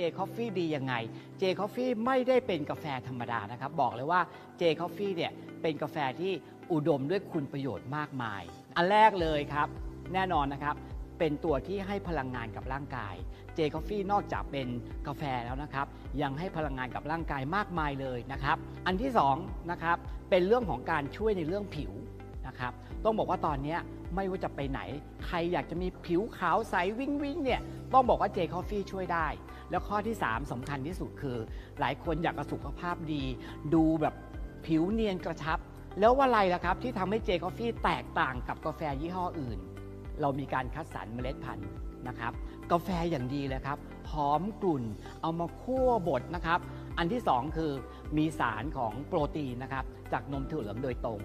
J Coffee ดียังไง J Coffee ไม่ได้เป็นกาแฟธรรมดานะครับ บอกเลยว่า J Coffee เนี่ยเป็นกาแฟที่อุดมด้วยคุณประโยชน์มากมาย อันแรกเลยครับ แน่นอนนะครับเป็นตัวที่ให้พลังงานกับร่างกาย J Coffee นอกจากเป็นกาแฟแล้วนะครับ ยังให้พลังงานกับร่างกายมากมายเลยนะครับ อันที่สองนะครับเป็นเรื่องของการช่วยในเรื่องผิวนะครับ ต้องบอกว่าตอนนี้ ไม่ว่าจะไปไหน ใครอยากจะมีผิวขาวใสวิ่งวิ่งเนี่ยต้องบอกว่า J Coffee ช่วยได้ แล้วข้อที่ 3สำคัญที่สุดคือ หลายคนอยากกระสุขภาพดี ดูแบบผิวเนียนกระชับ แล้วว่าอะไรล่ะครับ ที่ทำให้ J Coffee แตกต่างกับกาแฟยี่ห้ออื่น เรามีการคัดสรรเมล็ดพันธุ์นะครับกาแฟอย่างดีเลยครับหอมกลุ่น เอามาคั่วบดนะครับ อันที่ 2 คือมีสารของโปรตีนนะครับจากนมถั่วเหลืองโดยตรง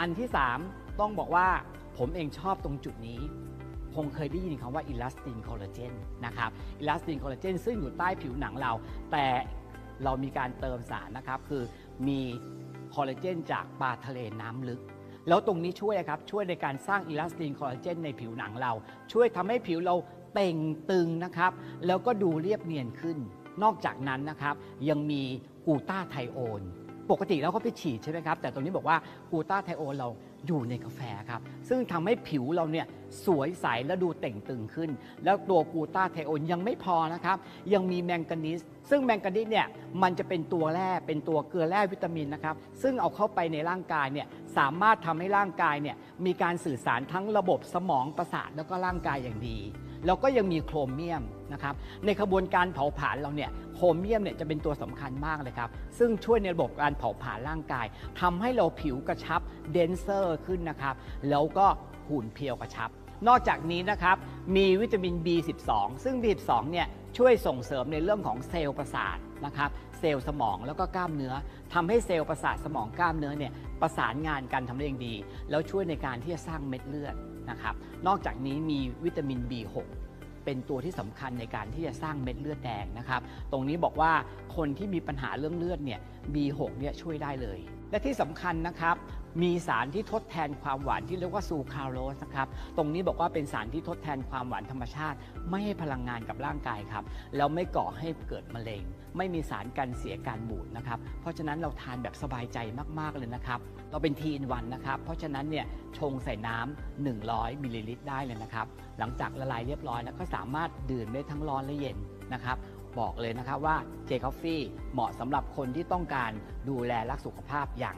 อันที่ 3 ต้องบอกว่า ผมเองชอบตรงจุดนี้ คงเคยได้ยินคำว่าอิลาสตินคอลลาเจนนะครับอิลาสตินคอลลาเจนซึ่งอยู่ใต้ผิวหนังเรา แต่เรามีการเติมสารนะครับ คือมีคอลลาเจนจากปลาทะเลน้ำลึก แล้วตรงนี้ช่วยครับ ช่วยในการสร้างอิลาสตินคอลลาเจนในผิวหนังเรา ช่วยทำให้ผิวเราเต่งตึงนะครับ แล้วก็ดูเรียบเนียนขึ้น นอกจากนั้นนะครับ ยังมีกูต้าไทโอน ปกติแล้วเขาไปฉีดใช่ไหมครับ แต่ตรงนี้บอกว่ากูต้าไทโอนเรา อยู่ในกาแฟครับ ซึ่งทำให้ผิวเราเนี่ยสวยใสและดูเต่งตึงขึ้น แล้วตัวกูตาไทโอนยังไม่พอนะครับ ยังมีแมงกานีสซึ่งแมงกานีสเนี่ยมันจะเป็นตัวแร่เป็นตัวเกลือแร่วิตามินนะครับ ซึ่งเอาเข้าไปในร่างกายเนี่ยสามารถทำให้ร่างกายเนี่ยมีการสื่อสารทั้งระบบสมองประสาทแล้วก็ร่างกายอย่างดี แล้วก็ยังมีโครเมียมนะครับในขบวนการเผาผลาญเราเนี่ยโครเมียมเนี่ยจะเป็นตัวสำคัญมากเลยครับ ซึ่งช่วยในระบบการเผาผลาญร่างกายทำให้เราผิวกระชับเดนเซอร์ขึ้นนะครับ แล้วก็หุ่นเพียวกระชับ นอกจากนี้นะครับมีวิตามิน B12 ซึ่ง B12 เนี่ย ช่วยส่งเสริมในเรื่องของเซลล์ประสาทนะครับเซลล์สมองแล้วก็กล้ามเนื้อทำให้เซลล์ประสาทสมองกล้ามเนื้อเนี่ยประสานงานกันทำได้อย่างดี แล้วช่วยในการที่จะสร้างเม็ดเลือดนะครับนอกจากนี้มีวิตามิน B6 เป็นตัวที่สำคัญในการที่จะสร้างเม็ดเลือดแดงนะครับ ตรงนี้บอกว่าคนที่มีปัญหาเรื่องเลือดเนี่ย B6 เนี่ยช่วยได้เลย และที่สำคัญนะครับ มีสารที่ทดแทนความหวานที่เรียกว่าซูคราโรสนะครับ ตรงนี้บอกว่าเป็นสารที่ทดแทนความหวานธรรมชาติ ไม่ให้พลังงานกับร่างกายครับ แล้วไม่ก่อให้เกิดมะเร็ง ไม่มีสารกันเสียการบูดนะครับ เพราะฉะนั้นเราทานแบบสบายใจมากๆเลยนะครับ เราเป็นทีนวันนะครับ เพราะฉะนั้นเนี่ยชงใส่น้ำ100 มิลลิลิตรได้เลยนะครับ หลังจากละลายเรียบร้อยแล้วก็สามารถดื่มได้ทั้งร้อนและเย็นนะครับบอกเลยนะครับว่าเจคอฟฟี่เหมาะสำหรับคนที่ต้องการดูแลรักสุขภาพอย่าง